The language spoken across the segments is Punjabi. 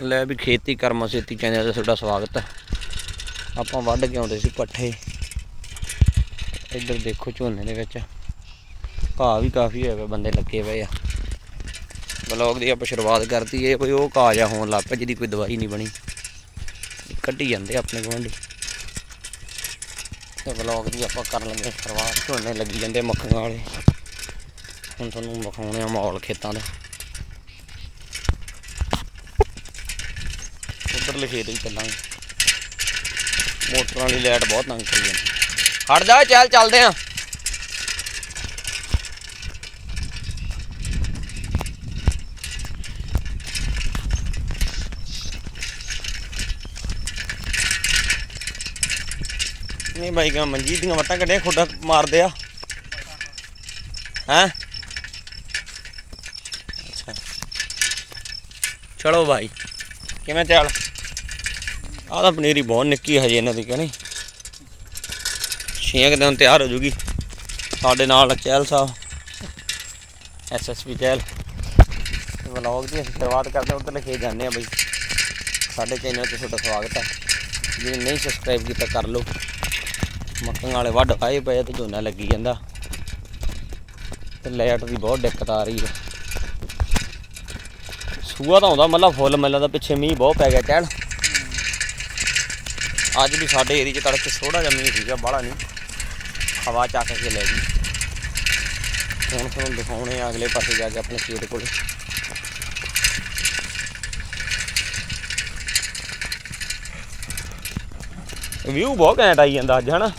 ਲੈ ਵੀ ਖੇਤੀ ਕਰਮ ਸੇਤੀ ਚੈਨਲ ਤੇ ਤੁਹਾਡਾ ਸਵਾਗਤ ਹੈ। ਆਪਾਂ ਵੱਢ ਕੇ ਆਉਂਦੇ ਸੀ ਪੱਠੇ। ਇੱਧਰ ਦੇਖੋ ਝੋਨੇ ਦੇ ਵਿੱਚ। ਘਾਹ ਵੀ ਕਾਫੀ ਹੋਇਆ ਪਿਆ, ਬੰਦੇ ਲੱਗੇ ਪਏ ਆ। ਬਲੌਗ ਦੀ ਆਪਾਂ ਸ਼ੁਰੂਆਤ ਕਰਤੀ, ਇਹ ਕੋਈ ਉਹ ਘਾਹ ਜਿਹਾ ਹੋਣ ਲੱਗ ਪਿਆ ਜਿਹਦੀ ਕੋਈ ਦਵਾਈ ਨਹੀਂ ਬਣੀ। ਕੱਢੀ ਜਾਂਦੇ ਆਪਣੇ ਗੁਆਂਢੀ। ਤੇ ਬਲੌਗ ਦੀ ਆਪਾਂ ਕਰਨ ਲੱਗੇ ਸ਼ੁਰੂਆਤ। ਝੋਨੇ ਲੱਗੀ ਜਾਂਦੇ ਮੱਖੀਆਂ ਵਾਲੇ। ਹੁਣ ਤੁਹਾਨੂੰ ਵਿਖਾਉਣੇ ਆ ਮਾਹੌਲ ਖੇਤਾਂ ਦਾ। ਉੱਧਰਲੇ ਖੇਤ ਵੀ ਚੱਲਾਂਗੇ। ਮੋਟਰਾਂ ਵਾਲੀ ਲਾਈਟ ਬਹੁਤ ਤੰਗ ਕਰੀ ਜਾਂਦੀ। ਹਟ ਜਾ ਚੱਲ ਚੱਲਦੇ ਆ। ਨਹੀਂ ਬਾਈ ਕਾ ਮਨਜੀਤ ਦੀਆਂ ਵਟਾਂ ਕੱਢਿਆ, ਖੁੱਡਾ ਮਾਰਦੇ ਆ। ਹੈਂ? ਚਲੋ ਭਾਈ ਕਿਵੇਂ ਚੱਲ? ਆਹ ਤਾਂ ਪਨੀਰੀ ਬਹੁਤ ਨਿੱਕੀ ਹਜੇ ਇਹਨਾਂ ਦੀ, ਕਹਿੰਦੀ। ਛੇ ਕੁ ਦਿਨ ਤਿਆਰ ਹੋ ਜੂਗੀ। ਸਾਡੇ ਨਾਲ ਚਹਿਲ ਸਾਹਿਬ ਐਸਐਸਪੀ ਚਹਿਲ ਵਲੌਗ ਦੀ ਅਸੀਂ ਸ਼ੁਰੂਆਤ ਕਰਦੇ ਹਾਂ ਉੱਧਰ ਲਿਖੇ ਜਾਂਦੇ ਆ ਬਈ। ਸਾਡੇ ਚੈਨਲ ਤੇ ਤੁਹਾਡਾ ਸਵਾਗਤ ਹੈ। ਜਿਹਨੇ ਨਹੀਂ ਸਬਸਕ੍ਰਾਈਬ ਕੀਤਾ ਕਰ ਲਓ। ਮੱਕਾਂ ਵਾਲੇ ਵੱਢ ਆਏ ਪਏ ਆ ਤੇ ਝੋਨਾ ਲੱਗੀ ਜਾਂਦਾ। ਤੇ ਲਾਈਟ ਦੀ ਬਹੁਤ ਦਿੱਕਤ ਆ ਰਹੀ ਹੈ। ਸੂਆ ਤਾਂ ਆਉਂਦਾ ਮਤਲਬ ਫੁੱਲ ਮਿਲਦਾ ਦਾ ਪਿੱਛੇ ਮੀਂਹ ਬਹੁਤ ਪੈ ਗਿਆ ਚਹਿਲ ਅੱਜ ਵੀ ਸਾਡੇ ਏਰੀਆ 'ਚ ਤੜਕੇ ਥੋੜਾ ਜਿਹਾ ਮੀਂਹ ਸੀਗਾ, ਬਾਹਲਾ ਨਹੀਂ। ਹਵਾ ਚੱਕ ਕੇ ਲੈ ਗਈ। ਹੁਣ ਤੁਹਾਨੂੰ ਦਿਖਾਉਣੇ ਆ ਅਗਲੇ ਪਾਸੇ ਜਾ ਕੇ ਆਪਣੇ ਖੇਤ ਕੋਲ। ਵਿਊ ਬਹੁਤ ਘੈਂਟ ਆਈ ਜਾਂਦਾ ਅੱਜ, ਹਨਾ?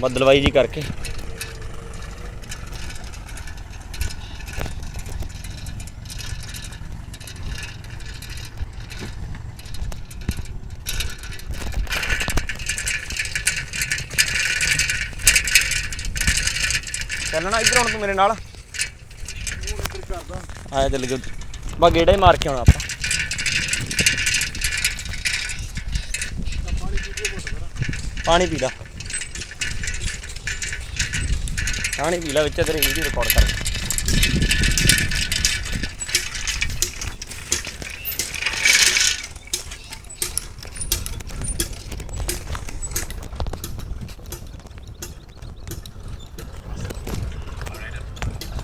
ਬੱਦਲਵਾਈ ਜੀ ਕਰਕੇ। ਚੱਲਣਾ ਇੱਧਰ ਹੁਣ ਤੂੰ ਮੇਰੇ ਨਾਲ। ਆਇਆ ਚੱਲ ਗਿਆ ਬਾ ਗੇੜਾ ਹੀ ਮਾਰ ਕੇ ਆਉਣਾ ਆਪਾਂ। ਪਾਣੀ ਪੀ ਲਾ। ਪਾਣੀ ਪੀ ਲਾ ਵਿੱਚ ਤੇਰੇ ਵੀਡੀਓ ਰਿਕਾਰਡ ਕਰ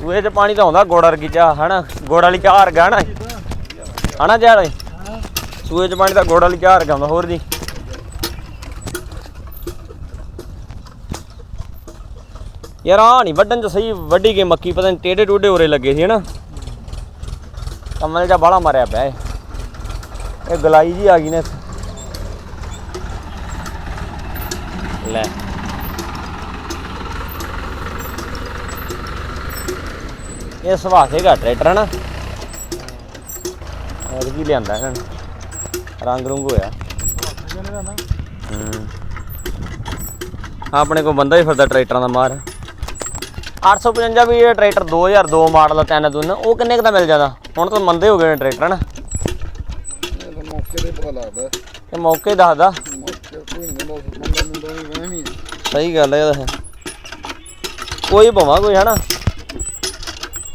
ਸੂਏ 'ਚ ਪਾਣੀ ਤਾਂ ਆਉਂਦਾ ਗੋੜ ਵਰਗੀ ਚਾਹ, ਹਨਾ? ਗੋੜ ਵਾਲੀ ਚਾਹ ਵਰਗਾ, ਹਨਾ? ਹਨਾ ਚਾਹ ਸੂਏ 'ਚ ਪਾਣੀ ਤਾਂ ਗੋੜ ਵਾਲੀ ਚਾਹ ਵਰਗਾ ਆਉਂਦਾ, ਹੋਰ ਜੀ। ਯਾਰ ਆ ਨਹੀਂ ਵੱਢਣ ਚ ਸਹੀ, ਵੱਢੀ ਗਈ ਮੱਕੀ, ਪਤਾ ਨਹੀਂ ਟੇਡੇ ਟੂਡੇ ਉਰੇ ਲੱਗੇ ਸੀ, ਹਨਾ? ਕਮਲ ਜਾ ਬਾਲਾ ਮਾਰਿਆ ਪਿਆ ਇਹ। ਗਲਾਈ ਜੀ ਆ ਗਈ ਨੇ ਲੈ। ਇਹ ਸੁਭਾਸ਼ੇਗਾ ਟਰੈਕਟਰ ਹਨਾ। ਇਹ ਕੀ ਲਿਆਂਦਾ ਇਹਨਾਂ ਨੇ? ਰੰਗ ਰੁੰਗ ਹੋਇਆ। ਹੂੰ। ਆਪਣੇ ਕੋਲ ਬੰਦਾ ਹੀ ਫਿਰਦਾ ਟਰੈਕਟਰਾਂ ਦਾ ਮਾਰ। 855 ਵੀ ਇਹ ਟਰੈਕਟਰ 2002 ਮਾਡਲ ਦਾ ਤਿੰਨ ਦੁਨ ਉਹ ਕਿੰਨੇ ਕੁ ਦਾ ਮਿਲ ਜਾਂਦਾ? ਹੁਣ ਤਾਂ ਮੰਦੇ ਹੋ ਗਏ ਨੇ ਟਰੈਕਟਰ ਨਾ ਮੌਕੇ ਤੇ ਪਤਾ ਲੱਗਦਾ। ਤੇ ਮੌਕੇ ਦੱਸਦਾ। ਸਹੀ ਗੱਲ ਹੈ ਇਹ ਤਾਂ ਕੋਈ ਭਵਾ ਕੋਈ ਹਨਾ।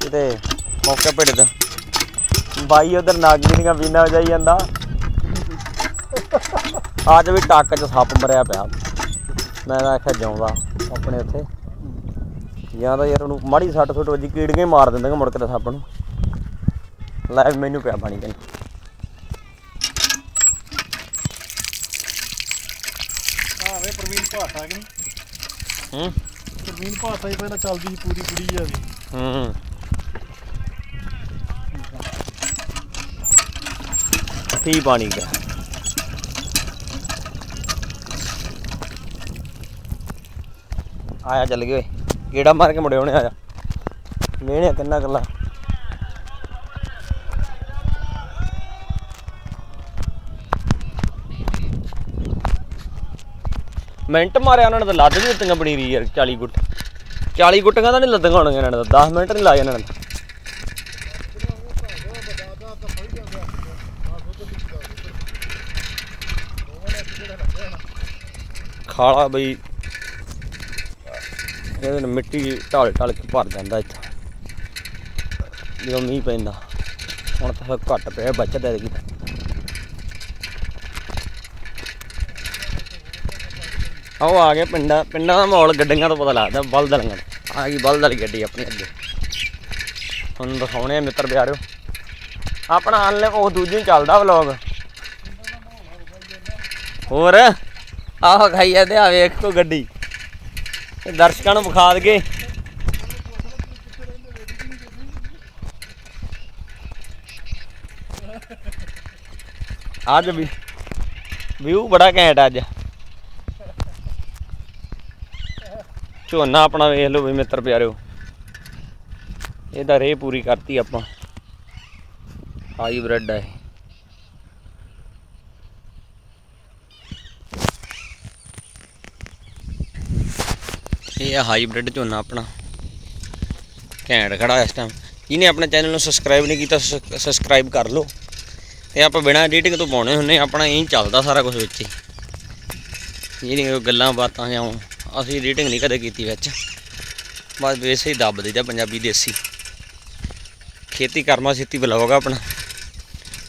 ਕਿਤੇ ਮੌਕੇ ਭੇੜੇ ਦਾ ਬਾਈ ਉਧਰ ਨਾਗਰੀ ਦੀਆਂ ਵੀਨਾ ਜਾਈ ਜਾਂਦਾ। ਅੱਜ ਵੀ ਟੱਕ 'ਚ ਸੱਪ ਮਰਿਆ ਪਿਆ। ਮੈਂ ਤਾਂ ਆਖਿਆ ਜਾਉਂਦਾ ਆਪਣੇ ਉੱਥੇ। ਜਾਂ ਤਾਂ ਯਾਰ ਉਹਨੂੰ ਮਾੜੀ ਸੱਟ ਸੁੱਟ ਵੱਜੀ ਕੀੜੀਆਂ ਹੀ ਮਾਰ ਦਿੰਦੇ ਮੁੜ ਕੇ ਤਾਂ ਸੱਪ ਨੂੰ। ਲੈ ਮੈਨੂੰ ਪਿਆ ਪਾਣੀ ਕਹਿੰਦਾ ਹਾਂ ਵੇ ਪ੍ਰਵੀਨ ਭਾਟਾ ਕਿ ਹੂੰ। ਪ੍ਰਵੀਨ ਭਾਟਾ ਹੀ ਪਹਿਲਾਂ ਚੱਲਦੀ ਸੀ ਪੂਰੀ ਕੁੜੀ ਆ ਵੀ। ਹੂੰ। ਠੀਕ ਪਾਣੀ ਦਾ ਆਇਆ ਚੱਲ ਗਏ ਓਏ ਗੇੜਾ ਮਾਰ ਕੇ ਮੁੜੇ ਹੋਣੇ ਆਇਆ ਵੇਹਣਿਆ ਕਿੰਨਾ ਗੱਲਾਂ ਮਿੰਟ ਮਾਰਿਆ ਉਹਨਾਂ ਨੇ ਤਾਂ ਲੱਦ ਵੀ ਦਿੱਤੀਆਂ ਪਨੀਰੀ ਯਾਰ 40 ਗੁੱਟ 40 ਗੁੱਟੀਆਂ ਤਾਂ ਨਹੀਂ ਲੱਦੀਆਂ ਹੋਣਗੀਆਂ ਇਹਨਾਂ ਨੇ ਤਾਂ 10 ਮਿੰਟ ਨਹੀਂ ਲਾਏ ਇਹਨਾਂ ਨੇ ਖਾਲਾ ਬਈ। ਇਹਦੇ ਨਾਲ ਮਿੱਟੀ ਢਾਲ ਢਾਲ ਕੇ ਭਰ ਜਾਂਦਾ ਇੱਥੇ। ਜਦੋਂ ਮੀਂਹ ਪੈਂਦਾ, ਹੁਣ ਤਾਂ ਫਿਰ ਘੱਟ ਪਿਆ ਬਚਤ ਹੈ ਕੀ ਆਓ ਆ ਗਏ ਪਿੰਡਾਂ ਪਿੰਡਾਂ ਦਾ ਮਾਹੌਲ ਗੱਡੀਆਂ ਤੋਂ ਪਤਾ ਲੱਗਦਾ, ਬਲਦ ਲੰਗਣ ਆ ਗਈ ਬਲਦ ਵਾਲੀ ਗੱਡੀ ਆਪਣੀ ਅੱਗੇ। ਹੁਣ ਦਿਖਾਉਣੇ ਆ ਮਿੱਤਰ ਪਿਆਰਿਓ। ਆਪਣਾ ਆਨਲਾਈਨ ਉਹ ਦੂਜੀ ਚੱਲਦਾ ਵਲੌਗ ਹੋਰ? ਆਹ ਖਾਈ ਜਾਂਦੇ ਆ, ਵੇਖ ਕੋ ਗੱਡੀ। ਇਹ ਦਰਸ਼ਕਾਂ ਨੂੰ ਵਿਖਾ ਦਗੇ ਅੱਜ ਵੀ ਵਿਊ ਬੜਾ ਘੈਂਟ ਅੱਜ। ਝੋਨਾ ਆਪਣਾ ਵੇਖ ਲਓ ਵੀ ਮਿੱਤਰ ਪਿਆਰਿਓ। ਇਹਦਾ ਰੇ ਪੂਰੀ ਕਰਤੀ ਆਪਾਂ। ਹਾਈਬ੍ਰਿਡ ਹੈ ਇਹ। ਆ ਹਾਈਬ੍ਰਿਡ ਝੋਨਾ ਆਪਣਾ। ਘੈਂਟ ਖੜਾ ਇਸ ਟਾਈਮ ਜਿਹਨੇ ਆਪਣੇ ਚੈਨਲ ਨੂੰ ਸਬਸਕ੍ਰਾਈਬ ਨਹੀਂ ਕੀਤਾ ਸਬਸਕ੍ਰਾਈਬ ਕਰ ਲਓ। ਤੇ ਆਪਾਂ ਬਿਨਾਂ ਐਡੀਟਿੰਗ ਤੋਂ ਪਾਉਣੇ ਹੁੰਨੇ ਆਪਣਾ ਇਹੀ ਚੱਲਦਾ ਸਾਰਾ ਕੁਝ ਵਿੱਚ ਹੀ। ਜਿਹੜੀਆਂ ਗੱਲਾਂ ਬਾਤਾਂ ਜਾਂ ਅਸੀਂ ਐਡੀਟਿੰਗ ਨਹੀਂ ਕਦੇ ਕੀਤੀ ਵਿੱਚ। ਬਸ ਵੈਸੇ ਹੀ ਦੱਬ ਦਈਦਾ ਪੰਜਾਬੀ ਦੇਸੀ। ਖੇਤੀ ਕਰਮਾ ਛੇਤੀ ਬਲੌਗ ਆਪਣਾ।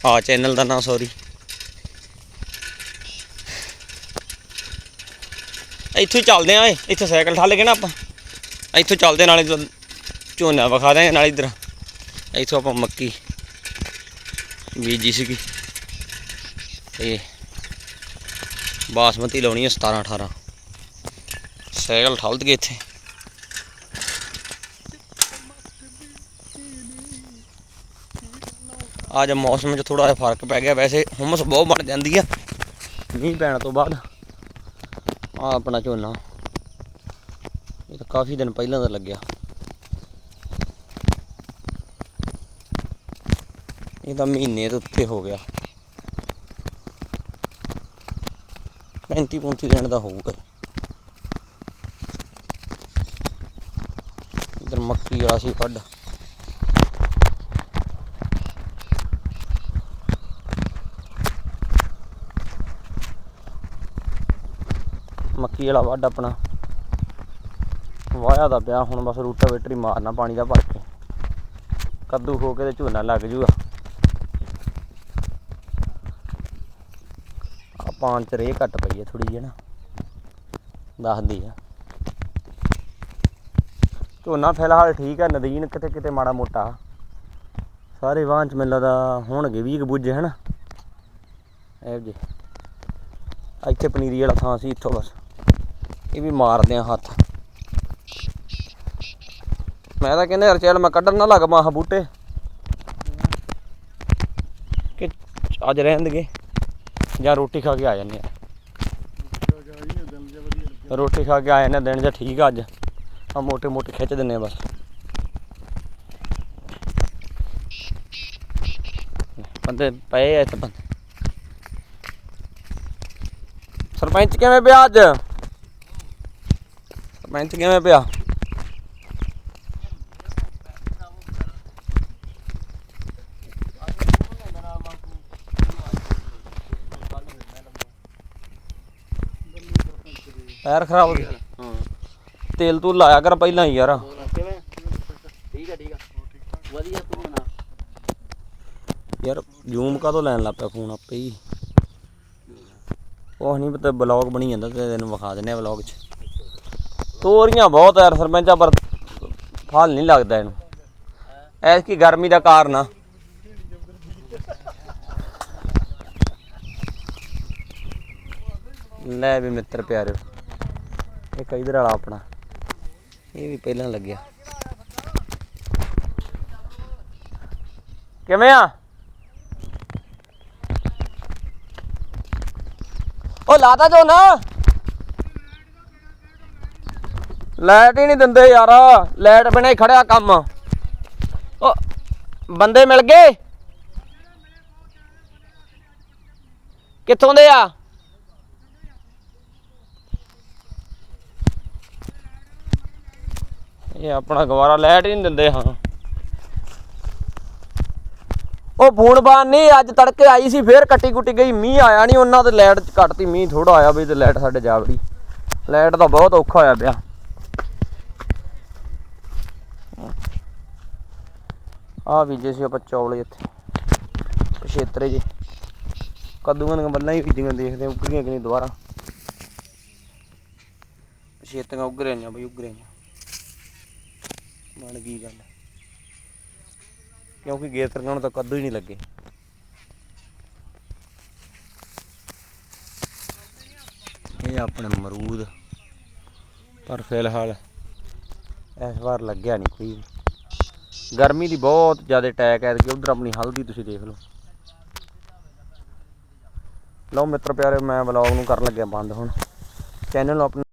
ਆ ਚੈਨਲ ਦਾ ਨਾਮ ਸੌਰੀ ਇੱਥੋਂ ਚੱਲਦੇ ਆਂ ਓਏ, ਇੱਥੇ ਸਾਈਕਲ ਠੱਲ ਕੇ ਨਾ ਆਪਾਂ। ਇੱਥੋਂ ਚੱਲਦੇ ਨਾਲੇ ਝੋਨਾ ਵਿਖਾ ਦਾਂਗੇ ਨਾਲੇ ਇੱਧਰ। ਇੱਥੋਂ ਆਪਾਂ ਮੱਕੀ ਬੀਜੀ ਸੀਗੀ। ਤੇ ਬਾਸਮਤੀ ਲਾਉਣੀ ਹੈ 17 18 ਸਾਈਕਲ ਠੱਲ ਗਏ ਇੱਥੇ। ਅੱਜ ਮੌਸਮ 'ਚ ਥੋੜਾ ਜਿਹਾ ਫ਼ਰਕ ਪੈ ਗਿਆ, ਵੈਸੇ ਹੁਮਸ ਬਹੁਤ ਬਣ ਜਾਂਦੀ ਆ। ਮੀਂਹ ਪੈਣ ਤੋਂ ਬਾਅਦ। ਆ ਆਪਣਾ ਝੋਨਾ। ਇਹ ਤਾਂ ਕਾਫੀ ਦਿਨ ਪਹਿਲਾਂ ਦਾ ਲੱਗਿਆ। ਇਹ ਤਾਂ ਮਹੀਨੇ ਦੇ ਉੱਤੇ ਹੋ ਗਿਆ। 35 35 ਦਿਨ ਦਾ ਹੋਊਗਾ। ਇਧਰ ਮੱਕੀ ਵਾਲਾ ਸੀ ਕੱਢ। ਮੱਕੀ ਵਾਲਾ ਵੱਢ ਆਪਣਾ। ਵਾਇਆ ਦਾ ਪਿਆ, ਹੁਣ ਬਸ ਰੂਟਾ ਵੇਟਰੀ ਮਾਰਨਾ ਪਾਣੀ ਦਾ ਭਰ ਕੇ। ਕੱਦੂ ਹੋ ਕੇ ਤੇ ਝੋਨਾ ਲੱਗ ਜੂਗਾ। ਆ ਪਾਂਚ ਚ ਰੇ ਘੱਟ ਪਈ ਹੈ ਥੋੜੀ ਜਿਹੀ ਨਾ। ਦੱਸਦੀ ਆ। ਝੋਨਾ ਫਿਲਹਾਲ ਠੀਕ ਹੈ ਨਦੀਨ ਕਿਤੇ ਕਿਤੇ ਮਾੜਾ ਮੋਟਾ। ਸਾਰੇ ਵਾਹਨ ਚ ਮੈਨੂੰ ਲੱਗਦਾ ਹੋਣਗੇ 20 ਬੁੱਝੇ ਹਨ ਇਹ ਜੀ ਇੱਥੇ ਪਨੀਰੀ ਵਾਲਾ ਥਾਂ ਸੀ ਇੱਥੋਂ ਬਸ। ਇਹ ਵੀ ਮਾਰਦੇ ਆ ਹੱਥ। ਮੈਂ ਤਾਂ ਕਹਿੰਦਾ ਯਾਰ ਚੱਲ ਮੈਂ ਕੱਢਣ ਨਾ ਲੱਗ ਮਾਹ ਬੂਟੇ। ਕਿ ਅੱਜ ਰਹਿਣ ਦੇਗੇ ਜਾਂ ਰੋਟੀ ਖਾ ਕੇ ਆ ਜਾਂਦੇ ਆ। ਰੋਟੀ ਖਾ ਕੇ ਆ ਜਾਂਦੇ ਆ, ਦਿਨ ਜਾਂ ਠੀਕ ਆ ਅੱਜ। ਆ ਮੋਟੇ ਮੋਟੇ ਖਿੱਚ ਦਿੰਨੇ ਆ ਬਸ। ਬੰਦੇ ਪਏ ਆ ਇੱਥੇ ਬੰਦੇ। ਸਰਪੰਚ ਕਿਵੇਂ ਪਿਆ ਅੱਜ? ਸਰਪੰਚ ਕਿਵੇਂ ਪਿਆ? ਪੈਰ ਖਰਾਬ ਹੋ ਗਿਆ। ਹਾਂ। ਤੇਲ ਤੂੰ ਲਾਇਆ ਕਰ ਪਹਿਲਾਂ ਹੀ ਯਾਰ। ਕਿਵੇਂ? ਠੀਕ ਆ ਠੀਕ ਆ। ਵਧੀਆ ਤੂੰ ਬਣਾ। ਯਾਰ ਜ਼ੂਮ ਕਾਹਤੋਂ ਲੈਣ ਲੱਗ ਪਿਆ ਫੋਨ ਆਪੇ ਹੀ? ਉਹ ਨਹੀਂ ਪਤਾ ਬਲੌਗ ਬਣੀ ਜਾਂਦਾ ਤੇ ਤੈਨੂੰ ਵਿਖਾ ਦਿੰਨੇ ਆ ਬਲੌਗ 'ਚ। ਤੋਰੀਆਂ ਬਹੁਤ ਯਾਰ ਸਰਪੰਚਾ, ਪਰ ਫਲ ਨਹੀਂ ਲੱਗਦਾ ਇਹਨੂੰ। ਐਸ ਕੀ ਗਰਮੀ ਦਾ ਕਾਰਨ ਆ। ਲੈ ਵੀ ਮਿੱਤਰ ਪਿਆਰਿਓ, ਇਹ ਕਈ ਵਾਲਾ ਆਪਣਾ? ਇਹ ਵੀ ਪਹਿਲਾਂ ਲੱਗਿਆ। ਕਿਵੇਂ ਆ? ਉਹ ਲਾਤਾ ਜੋ ਨਾ ਲਾਈਟ ਹੀ ਨਹੀਂ ਦਿੰਦੇ ਯਾਰ। ਲਾਈਟ ਬਿਨਾਂ ਹੀ ਖੜਿਆ ਕੰਮ। ਉਹ ਬੰਦੇ ਮਿਲ ਗਏ? ਕਿੱਥੋਂ ਦੇ ਆ? ਇਹ ਆਪਣਾ ਗਵਾਰਾ ਲਾਈਟ ਹੀ ਨਹੀਂ ਦਿੰਦੇ, ਹਾਂ। ਉਹ ਫੋਨ ਬਾਨ ਨਹੀਂ, ਅੱਜ ਤੜਕੇ ਆਈ ਸੀ, ਫੇਰ ਕੱਟੀ ਕੁੱਟੀ ਗਈ। ਮੀਂਹ ਆਇਆ ਨਹੀਂ, ਉਹਨਾਂ ਤੇ ਲਾਈਟ ਕੱਟਤੀ ਮੀਂਹ ਥੋੜਾ ਆਇਆ ਵੀ ਤੇ ਲਾਈਟ ਸਾਡੇ ਜਾਵੜੀ ਲਾਈਟ ਦਾ ਬਹੁਤ ਔਖਾ ਹੋਇਆ ਪਿਆ। ਆ ਬੀਜੇ ਸੀ ਆਪਾਂ ਚੌਲ ਇੱਥੇ ਪਛੇਤਰੇ ਜੇ। ਕੱਦੂਆਂ ਦੀਆਂ ਬੱਲਾਂ ਹੀ ਬੀਜੀਆਂ ਦੇਖਦੇ ਹਾਂ ਉੱਗਰੀਆਂ ਕਿ ਨਹੀਂ ਦੁਬਾਰਾ। ਪਛੇਤੀਆਂ ਉੱਗ ਰਹੀਆਂ ਬਈ ਉੱਗ ਰਹੀਆਂ ਬਣ ਗਈ ਗੱਲ ਕਿਉਂਕਿ ਗੇਤਰ ਨੂੰ ਤਾਂ ਕੱਦੂ ਹੀ ਨਹੀਂ ਲੱਗੇ। ਇਹ ਆਪਣੇ ਮਰੂਦ ਪਰ ਫਿਲਹਾਲ ਇਸ ਵਾਰ ਲੱਗਿਆ ਨਹੀਂ ਕੋਈ ਗਰਮੀ ਦੀ ਬਹੁਤ ਜ਼ਿਆਦਾ ਅਟੈਕ ਹੈ ਕਿ ਉਧਰ ਆਪਣੀ ਹਲਦੀ ਤੁਸੀਂ ਦੇਖ ਲਓ। ਲਓ ਮਿੱਤਰ ਪਿਆਰੇ, ਮੈਂ ਵਲੌਗ ਨੂੰ ਕਰਨ ਲੱਗਿਆ ਬੰਦ ਹੁਣ। ਚੈਨਲ ਨੂੰ ਆਪਣੇ